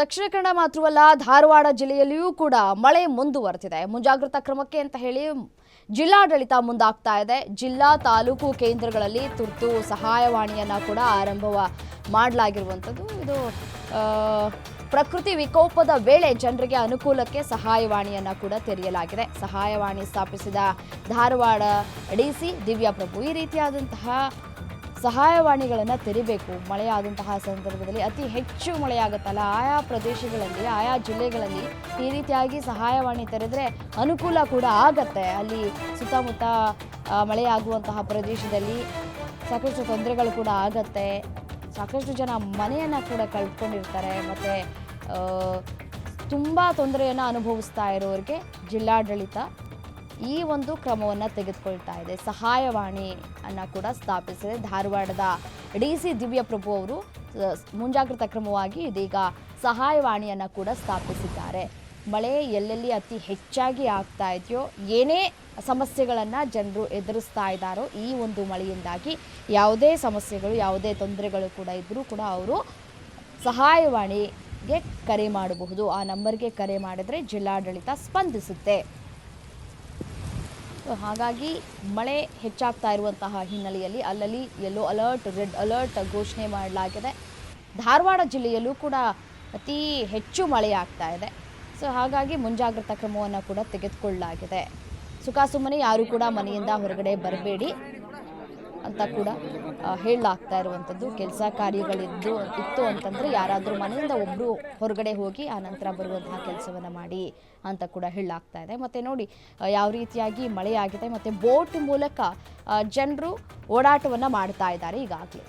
ದಕ್ಷಿಣ ಕನ್ನಡ ಮಾತ್ರವಲ್ಲ, ಧಾರವಾಡ ಜಿಲ್ಲೆಯಲ್ಲಿಯೂ ಕೂಡ ಮಳೆ ಮುಂದುವರೆದಿದೆ. ಮುಂಜಾಗ್ರತಾ ಕ್ರಮಕ್ಕೆ ಅಂತ ಹೇಳಿ ಜಿಲ್ಲಾಡಳಿತ ಮುಂದಾಗ್ತಾ ಇದೆ. ಜಿಲ್ಲಾ ತಾಲೂಕು ಕೇಂದ್ರಗಳಲ್ಲಿ ತುರ್ತು ಸಹಾಯವಾಣಿಯನ್ನ ಕೂಡ ಆರಂಭ ಮಾಡಲಾಗಿರುವಂಥದ್ದು. ಇದು ಪ್ರಕೃತಿ ವಿಕೋಪದ ವೇಳೆ ಜನರಿಗೆ ಅನುಕೂಲಕ್ಕೆ ಸಹಾಯವಾಣಿಯನ್ನ ಕೂಡ ತೆರೆಯಲಾಗಿದೆ. ಸಹಾಯವಾಣಿ ಸ್ಥಾಪಿಸಿದ ಧಾರವಾಡ ಡಿಸಿ ದಿವ್ಯಾ ಪ್ರಭು ಈ ರೀತಿಯಾದಂತಹ ಸಹಾಯವಾಣಿಗಳನ್ನು ತೆರಿಬೇಕು. ಮಳೆಯಾದಂತಹ ಸಂದರ್ಭದಲ್ಲಿ ಅತಿ ಹೆಚ್ಚು ಮಳೆಯಾಗುತ್ತಲ್ಲ. ಆಯಾ ಪ್ರದೇಶಗಳಲ್ಲಿ, ಆಯಾ ಜಿಲ್ಲೆಗಳಲ್ಲಿ ಈ ರೀತಿಯಾಗಿ ಸಹಾಯವಾಣಿ ತೆರೆದರೆ ಅನುಕೂಲ ಕೂಡ ಆಗತ್ತೆ. ಅಲ್ಲಿ ಸುತ್ತಮುತ್ತ ಮಳೆಯಾಗುವಂತಹ ಪ್ರದೇಶದಲ್ಲಿ ಸಾಕಷ್ಟು ತೊಂದರೆಗಳು ಕೂಡ ಆಗತ್ತೆ. ಸಾಕಷ್ಟು ಜನ ಮನೆಯನ್ನು ಕೂಡ ಕಳ್ಕೊಂಡಿರ್ತಾರೆ. ಮತ್ತು ತುಂಬ ತೊಂದರೆಯನ್ನು ಅನುಭವಿಸ್ತಾ ಇರೋರಿಗೆ ಜಿಲ್ಲಾಡಳಿತ ಈ ಒಂದು ಕ್ರಮವನ್ನು ತೆಗೆದುಕೊಳ್ತಾ ಇದೆ. ಸಹಾಯವಾಣಿ ಅನ್ನು ಕೂಡ ಸ್ಥಾಪಿಸಿದೆ. ಧಾರವಾಡದ ಡಿ ಸಿ ದಿವ್ಯಪ್ರಭು ಅವರು ಮುಂಜಾಗ್ರತಾ ಕ್ರಮವಾಗಿ ಇದೀಗ ಸಹಾಯವಾಣಿಯನ್ನು ಕೂಡ ಸ್ಥಾಪಿಸಿದ್ದಾರೆ. ಮಳೆ ಎಲ್ಲೆಲ್ಲಿ ಅತಿ ಹೆಚ್ಚಾಗಿ ಆಗ್ತಾ ಇದೆಯೋ, ಏನೇ ಸಮಸ್ಯೆಗಳನ್ನು ಜನರು ಎದುರಿಸ್ತಾ ಇದ್ದಾರೋ ಈ ಒಂದು ಮಳೆಯಿಂದಾಗಿ ಯಾವುದೇ ಸಮಸ್ಯೆಗಳು, ಯಾವುದೇ ತೊಂದರೆಗಳು ಕೂಡ ಇದ್ದರೂ ಕೂಡ ಅವರು ಸಹಾಯವಾಣಿಗೆ ಕರೆ ಮಾಡಬಹುದು. ಆ ನಂಬರ್ಗೆ ಕರೆ ಮಾಡಿದರೆ ಜಿಲ್ಲಾಡಳಿತ ಸ್ಪಂದಿಸುತ್ತೆ. ಹಾಗಾಗಿ ಮಳೆ ಹೆಚ್ಚಾಗ್ತಾ ಇರುವಂತಹ ಹಿನ್ನೆಲೆಯಲ್ಲಿ ಅಲ್ಲಲ್ಲಿ ಯೆಲ್ಲೋ ಅಲರ್ಟ್ ರೆಡ್ ಅಲರ್ಟ್ ಘೋಷಣೆ ಮಾಡಲಾಗಿದೆ. ಧಾರವಾಡ ಜಿಲ್ಲೆಯಲ್ಲೂ ಕೂಡ ಅತಿ ಹೆಚ್ಚು ಮಳೆ ಆಗ್ತಾ ಇದೆ. ಸೊ ಹಾಗಾಗಿ ಮುಂಜಾಗ್ರತಾ ಕ್ರಮವನ್ನು ಕೂಡ ತೆಗೆದುಕೊಳ್ಳಲಾಗಿದೆ. ಸುಖಾಸುಮ್ಮನೆ ಯಾರೂ ಕೂಡ ಮನೆಯಿಂದ ಹೊರಗಡೆ ಬರಬೇಡಿ. ಅಂತ ಕೂಡ ಹೇಳಲಾಗ್ತಾ ಇರುವಂಥದ್ದು. ಕೆಲಸ ಕಾರ್ಯಗಳಿದ್ದು ಇತ್ತು ಅಂತಂದರೆ ಯಾರಾದರೂ ಮನೆಯಿಂದ ಒಬ್ಬರು ಹೊರಗಡೆ ಹೋಗಿ, ಆ ನಂತರ ಬರುವಂತಹ ಕೆಲಸವನ್ನು ಮಾಡಿ ಅಂತ ಕೂಡ ಹೇಳಲಾಗ್ತಾ ಇದೆ. ಮತ್ತು ನೋಡಿ ಯಾವ ರೀತಿಯಾಗಿ ಮಳೆಯಾಗಿದೆ, ಮತ್ತು ಬೋಟ್ ಮೂಲಕ ಜನರು ಓಡಾಟವನ್ನು ಮಾಡ್ತಾ ಇದ್ದಾರೆ ಈಗಾಗಲೇ.